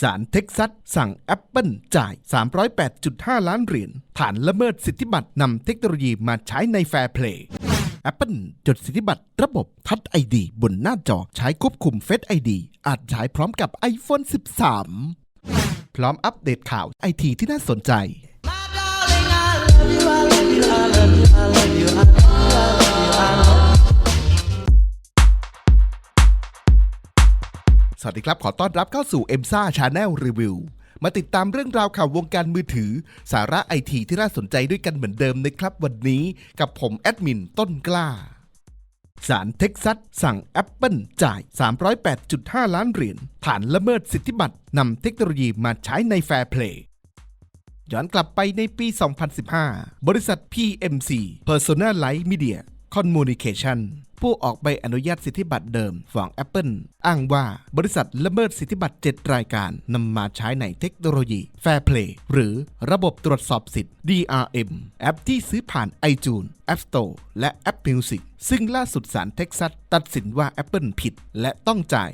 ศาลเท็กซัส สั่ง Apple จ่าย 308.5 ล้านเหรียญฐานละเมิดสิทธิบัตรนำเทคโนโลยีมาใช้ในแฟร์เพลย์ Apple จดสิทธิบัตรระบบทัชไอดีบนหน้าจอใช้ควบคุม Face ID อาจใช้พร้อมกับ iPhone 13 พร้อมอัปเดตข่าวไอทีที่น่าสนใจ วัสดีครับ ขอต้อนรับเข้าสู่ e m s a Channel Review มาติดตามเรื่องราวข่าววงการมือถือ สาระไอทีที่น่าสนใจด้วยกันเหมือนเดิมนะครับ วันนี้กับผมแอดมินต้นกล้าศาลเท็กซัส สั่ง Apple จ่าย 308.5 ล้านเหรียญฐานละเมิดสิทธิบัตรนำเทคโนโลยีมาใช้ในแฟร์เพลย์ย้อนกลับไปในปี 2015 บริษัท PMC Personalized Media Communication ผู้ออกใบอนุญาตสิทธิบัตรเดิมของ Apple อ้างว่าบริษัทละเมิดสิทธิบัตร 7 รายการนำมาใช้ในเทคโนโลยี Fairplay หรือระบบตรวจสอบสิทธิ์ DRM แอปที่ซื้อผ่าน iTunes App Store และ App Music ซึ่งล่าสุดศาลเท็กซัสตัดสินว่า Apple ผิด และต้องจ่าย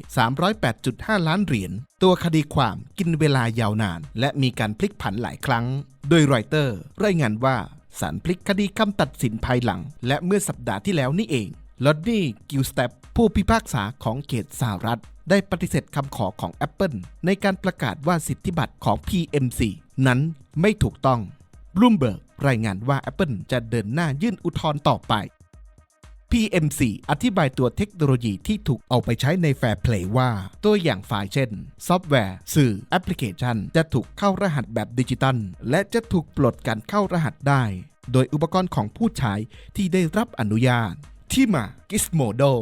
308.5 ล้านเหรียญ ตัวคดีความกินเวลายาวนาน และมีการพลิกผันหลายครั้ง โดยรอยเตอร์รายงานว่าศาลพลิกคดีคำตัดสินภายหลัง และเมื่อสัปดาห์ที่แล้วนี่เอง ลอดนี่กิลสเตปผู้พิพากษาของเขตสหรัฐ ได้ปฏิเสธคำขอของ Apple ในการประกาศว่าสิทธิบัตรของ PMC นั้นไม่ถูกต้อง Bloomberg รายงานว่า Apple จะเดินหน้ายื่นอุทธรณ์ต่อไป PMC อธิบายตัวเทคโนโลยีที่ถูกเอาไปใช้ใน Fair Play ว่า ตัวอย่างไฟล์เช่น ซอฟต์แวร์ สื่อแอปพลิเคชัน จะถูกเข้ารหัสแบบดิจิตัล และจะถูกปลดการเข้ารหัสได้ โดยอุปกรณ์ของผู้ใช้ที่ได้รับอนุญาต ที่มา Gizmodo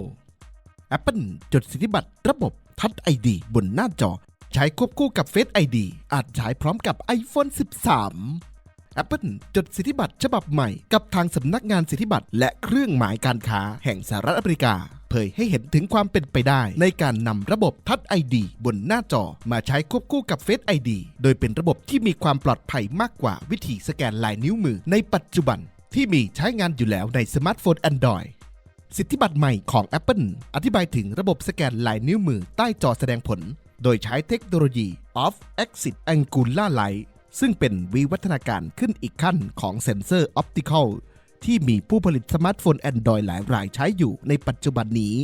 Apple จดสิทธิบัตรระบบทัช ID บนหน้าจอ ใช้ควบคู่กับ Face ID อาจใช้พร้อมกับ iPhone 13 Apple จดสิทธิบัตรฉบับใหม่กับทางสำนักงานสิทธิบัตรและเครื่องหมายการค้าแห่งสหรัฐอเมริกาเผยให้เห็นถึงความเป็นไปได้ ในการนำระบบทัช ID บนหน้าจอ มาใช้ควบคู่กับ Face ID โดยเป็นระบบที่มีความปลอดภัยมากกว่าวิธีสแกนลายนิ้วมือในปัจจุบันที่มีใช้งานอยู่แล้วในสมาร์ทโฟน Android สิทธิบัตรใหม่ของ Apple อธิบายถึงระบบสแกนลายนิ้วมือใต้จอแสดงผล โดยใช้เทคโนโลยี Off Exit Angular Light ซึ่งเป็นวิวัฒนาการขึ้นอีกขั้นของเซ็นเซอร์ออปติคอลที่มีผู้ผลิตสมาร์ทโฟน Android หลายรายใช้อยู่ในปัจจุบันนี้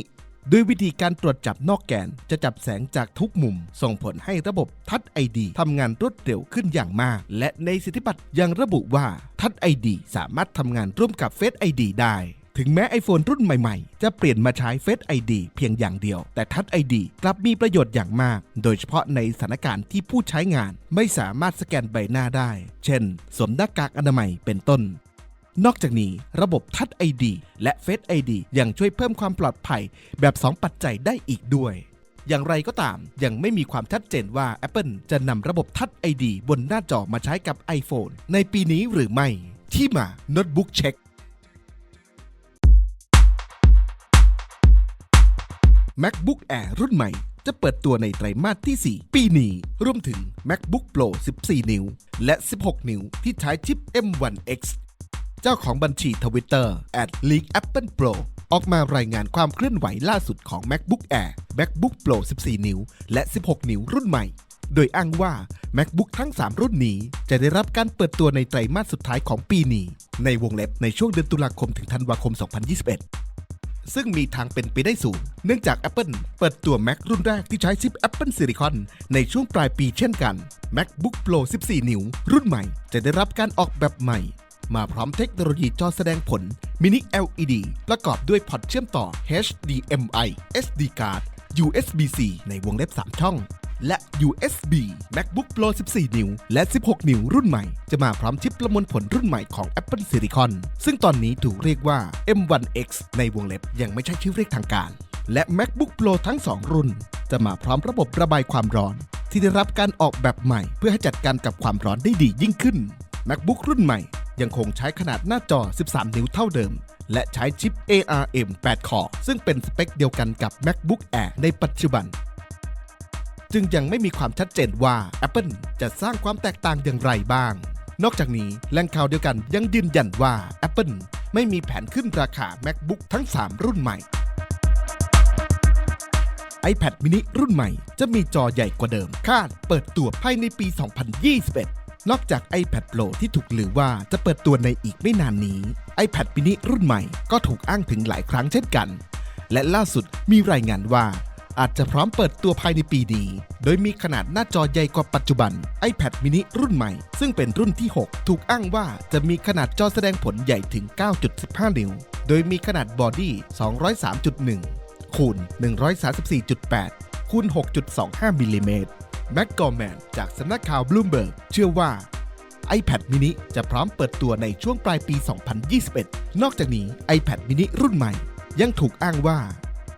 ด้วยวิธีการตรวจจับนอกแกนจะจับแสงจากทุกมุม ส่งผลให้ระบบทัชไอดีทำงานรวดเร็วขึ้นอย่างมาก และในสิทธิบัตรยังระบุว่าทัชไอดีสามารถทำงานร่วมกับ Face ID ได้ ถึงแม้ iPhone รุ่นใหม่ๆ จะเปลี่ยนมาใช้ Face ID เพียงอย่างเดียว แต่ Touch ID กลับมีประโยชน์อย่างมาก โดยเฉพาะในสถานการณ์ที่ผู้ใช้งานไม่สามารถสแกนใบหน้าได้ เช่น สวมหน้ากากอนามัยเป็นต้นนอกจากนี้ระบบ Touch ID และ Face ID ยังช่วยเพิ่มความปลอดภัยแบบ 2 ปัจจัยได้อีกด้วย อย่างไรก็ตามยังไม่มีความชัดเจนว่า Apple จะนำระบบ Touch ID บนหน้าจอมาใช้กับ iPhone ในปีนี้หรือไม่ ที่มาโน้ตบุ๊กเช็ค MacBook Air รุ่นใหม่ จะเปิดตัวในไตรมาสที่ 4 ปีนี้ รวมถึง MacBook Pro 14 นิ้ว และ 16 นิ้ว ที่ใช้ชิป M1X เจ้าของบัญชี Twitter @leak Apple Pro ออกมารายงานความเคลื่อนไหวล่าสุดของ MacBook Air MacBook Pro 14 นิ้ว และ 16 นิ้วรุ่นใหม่ โดยอ้างว่า MacBook ทั้ง 3 รุ่นนี้ จะได้รับการเปิดตัวในไตรมาสสุดท้ายของปีนี้ ในวงเล็บในช่วงเดือนตุลาคมถึงธันวาคม 2021 ซึ่งมีทางเป็นไปได้สูง เนื่องจาก Apple เปิดตัว Mac รุ่นแรกที่ใช้ชิป Apple Silicon ในช่วงปลายปีเช่นกัน MacBook Pro 14 นิ้ว รุ่นใหม่จะได้รับการออกแบบใหม่ มาพร้อมเทคโนโลยีจอแสดงผล Mini LED ประกอบด้วยพอร์ตเชื่อมต่อ HDMI SD card USB-C ในวงเล็บ 3 ช่อง และ USB MacBook Pro 14 นิ้ว และ 16 นิ้วรุ่นใหม่ จะมาพร้อมชิปประมวลผลรุ่นใหม่ของ Apple Silicon ซึ่งตอนนี้ถูกเรียกว่า M1X ในวงเล็บยังไม่ใช่ชื่อเรียกทางการ และ MacBook Pro ทั้ง 2 รุ่น จะมาพร้อมระบบระบายความร้อน ที่ได้รับการออกแบบใหม่เพื่อให้จัดการกับความร้อนได้ดียิ่งขึ้น MacBook รุ่นใหม่ยังคงใช้ขนาดหน้าจอ 13 นิ้วเท่าเดิม และใช้ชิป ARM 8 คอร์ซึ่งเป็นสเปคเดียวกันกับ MacBook Air ในปัจจุบัน จึงยังไม่มีความชัดเจนว่า Apple จะสร้างความแตกต่างอย่างไรบ้าง นอกจากนี้แหล่งข่าวเดียวกันยังยืนยันว่า Apple ไม่มีแผนขึ้นราคา MacBook ทั้ง 3 รุ่นใหม่ iPad mini รุ่นใหม่จะมีจอใหญ่กว่าเดิม คาดเปิดตัวภายในปี 2021 นอกจาก iPad Pro ที่ถูกลือว่าจะเปิดตัวในอีกไม่นานนี้ iPad mini รุ่นใหม่ก็ถูกอ้างถึงหลายครั้งเช่นกัน และล่าสุดมีรายงานว่า อาจจะพร้อมเปิดตัวภายในปีนี้ โดยมีขนาดหน้าจอใหญ่กว่าปัจจุบัน iPad mini รุ่นใหม่ ซึ่งเป็นรุ่นที่ 6 ถูกอ้างว่าจะมีขนาดจอแสดงผลใหญ่ถึง 9.15 นิ้ว โดยมีขนาดบอดี้ 203.1 คูณ 134.8 คูณ 6.25 มิลลิเมตร แม็กกอร์แมนจากสำนักข่าวบลูมเบิร์กเชื่อว่า iPad mini จะพร้อมเปิดตัวในช่วงปลายปี 2021 นอกจากนี้ iPad mini รุ่นใหม่ ยังถูกอ้างว่า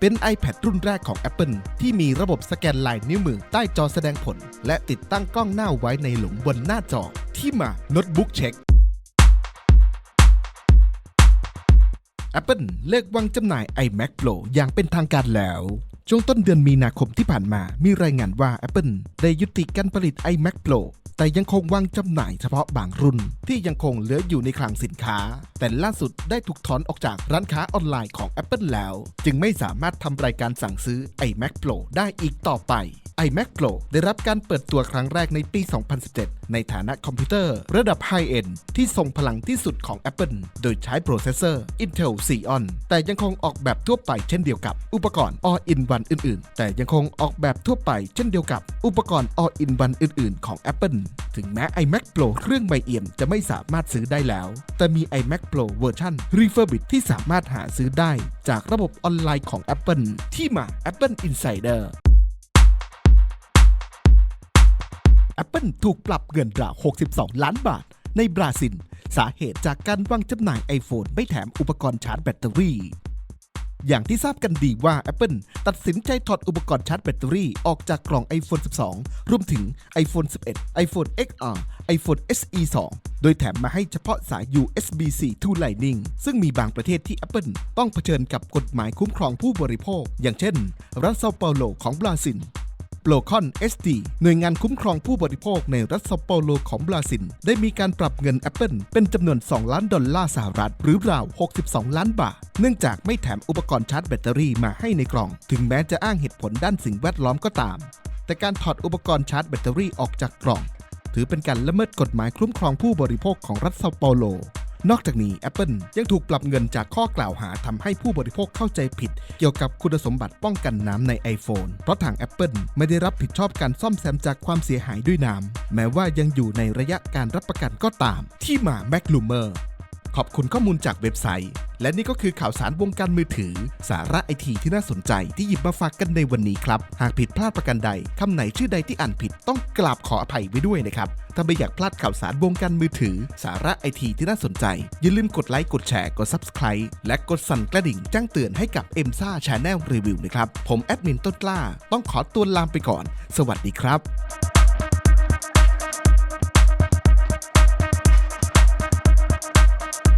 เป็น iPad รุ่นแรกของ Apple ที่มีระบบสแกนลายนิ้วมือใต้จอแสดงผล และติดตั้งกล้องหน้าไว้ในหลุมบนหน้าจอ ที่มาโน้ตบุ๊กเช็ค Apple เลิกวางจำหน่าย iMac Pro อย่างเป็นทางการแล้วช่วงต้นเดือนมีนาคมที่ผ่านมา มีรายงานว่า Apple ได้ยุติการผลิต iMac Pro แต่ยังคงวางจำหน่ายเฉพาะบางรุ่น ที่ยังคงเหลืออยู่ในคลังสินค้า แต่ล่าสุดได้ถูกถอนออกจากร้านค้าออนไลน์ของ Apple แล้ว จึงไม่สามารถทำรายการสั่งซื้อ iMac Pro ได้อีกต่อไป iMac Pro ได้รับการเปิดตัวครั้งแรกในปี 2017 ในฐานะคอมพิวเตอร์ ระดับไฮเอนด์ที่ทรงพลังที่สุดของ Apple โดยใช้โปรเซสเซอร์ Intel Xeon แต่ยังคงออกแบบทั่วไปเช่นเดียวกับ อุปกรณ์ All-in-One อื่น ๆ แต่ยังคงออกแบบทั่วไปเช่นเดียวกับ อุปกรณ์ All-in-One อื่น ๆ ของ Apple ถึงแม้ iMac Pro เครื่องใบเอี่ยมจะไม่สามารถซื้อได้แล้ว แต่มี iMac Pro เวอร์ชัน Refurbished ที่สามารถหาซื้อได้จากระบบออนไลน์ของ Apple ที่มา Apple Insider Apple ถูกปรับเงินรา 62 ล้านบาท ในบราซิล สาเหตุจากการวางจำหน่าย iPhone ไม่แถมอุปกรณ์ชาร์จแบตเตอรี่ อย่างที่ทราบกันดีว่า Apple ตัดสินใจถอดอุปกรณ์ชาร์จแบตเตอรี่ออกจากกล่อง iPhone 12 รวมถึง iPhone 11 iPhone XR iPhone SE 2 โดยแถมมาให้เฉพาะสาย USB-C to Lightning ซึ่งมีบางประเทศที่ Apple ต้องเผชิญกับกฎหมายคุ้มครองผู้บริโภค อย่างเช่น รัฐเซาเปาโลของบราซิล โปรคอน SD หน่วยงานคุ้มครองผู้บริโภคในรัฐเซาเปโลของบราซิล ได้มีการปรับเงิน Apple เป็นจำนวน 2 ล้านดอลลาร์สหรัฐ หรือราว 62 ล้านบาท เนื่องจากไม่แถมอุปกรณ์ชาร์จแบตเตอรี่มาให้ในกล่อง ถึงแม้จะอ้างเหตุผลด้านสิ่งแวดล้อมก็ตาม แต่การถอดอุปกรณ์ชาร์จแบตเตอรี่ออกจากกล่อง ถือเป็นการละเมิดกฎหมายคุ้มครองผู้บริโภคของรัฐเซาเปโล นอกจากนี้ Apple ยังถูกปรับเงินจากข้อกล่าวหาทำให้ผู้บริโภคเข้าใจผิด เกี่ยวกับคุณสมบัติป้องกันน้ำใน iPhone เพราะทาง Apple ไม่ได้รับผิดชอบการซ่อมแซมจากความเสียหายด้วยน้ำแม้ว่ายังอยู่ในระยะการรับประกันก็ตาม ที่มา m a c l u m e r ขอบคุณข้อมูลจากเว็บไซต์ และนี่ก็คือข่าวสารวงการมือถือ สาระไอทีที่น่าสนใจที่หยิบมาฝากกันในวันนี้ครับ หากผิดพลาดประการใดคำไหนชื่อใดที่อ่านผิดต้องกราบขออภัยไว้ด้วยนะครับ ถ้าไม่อยากพลาดข่าวสารวงการมือถือ สาระไอทีที่น่าสนใจ อย่าลืมกดไลค์กดแชร์กด Subscribe และกดสั่นกระดิ่งแจ้งเตือนให้กับ e m s a Channel Review นะครับผมแอดมินต้นกล้า ต้องขอตัวลาไปก่อน สวัสดีครับ